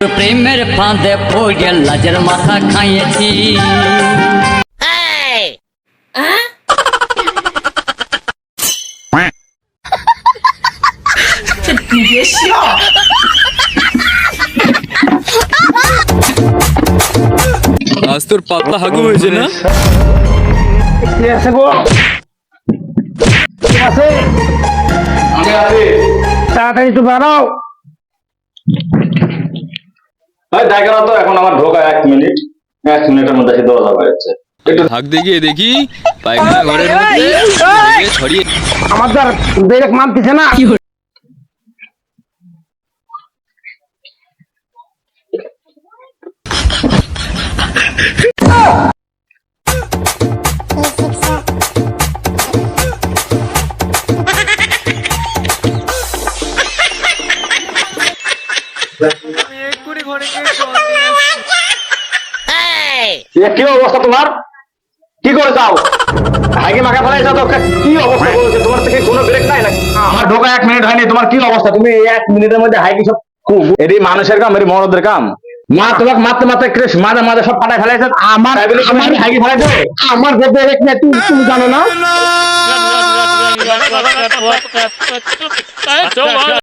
প্রেমের ফাঁদে পড়ে লাজের মাথা খাইয়েছি আজ তোর পাতলা হাগু হয়েছে না কে আছে গো কে আছে আমি আছি তাড়াতাড়ি একটু বাড়াও ভাই জায়গাটা তো এখন আমার ঢোকা এক মিনিট। এক মিনিটের মধ্যে সে দরজা একটু হাগ দেখিয়ে দেখি পায়খানা ঘরের মধ্যে ছড়িয়ে আমার তো আর ব্রেক মানতেছে না। এ কি অবস্থা তোমার কি করে যাও হাইকে মাখা ফেলাই যাও কি অবস্থা বলছে তোমার থেকে কোনো ব্রেক নাই নাকি আমার ঢোকা এক মিনিট হয়নি তোমার কি অবস্থা তুমি এক মিনিটের মধ্যে হাইকি সব এটি মানুষের কাম এটি মরদের কাম মা তোমাকে মারতে মারতে ক্রেশ মাঝে মাঝে সব পাঠায় ফেলাইছে আমার হাইকি ফেলাই দেবে আমার যে ব্রেক নেই তুমি তুমি জানো না